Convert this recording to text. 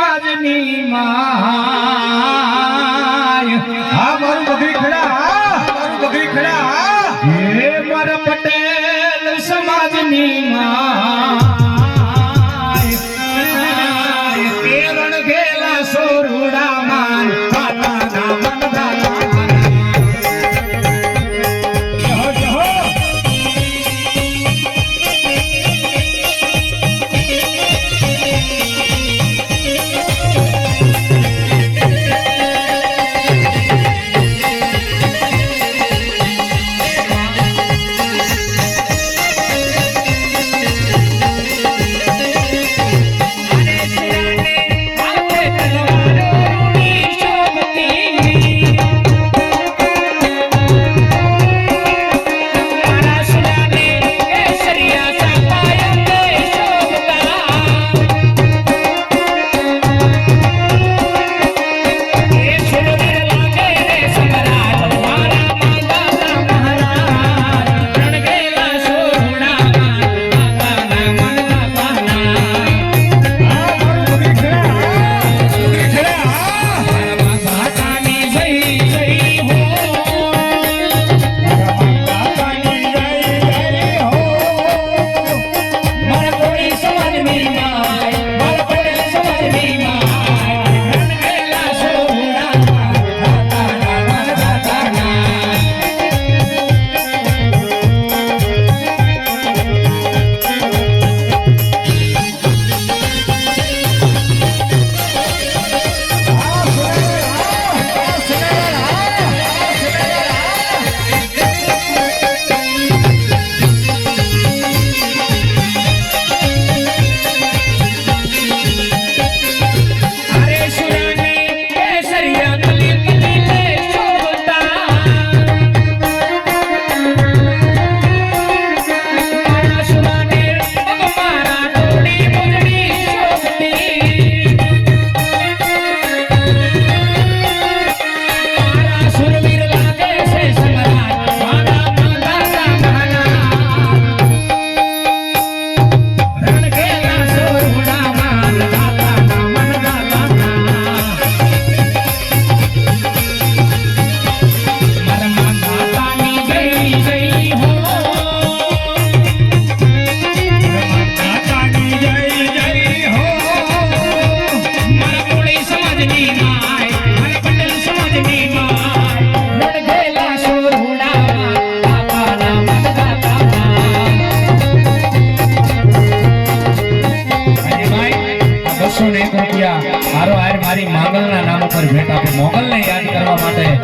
બાજની my. હા મારું બગડી ખડા મારું બગડી ખડા. માંગલના નામ ઉપર ભેટ આપી મોગલને યાદ કરવા માટે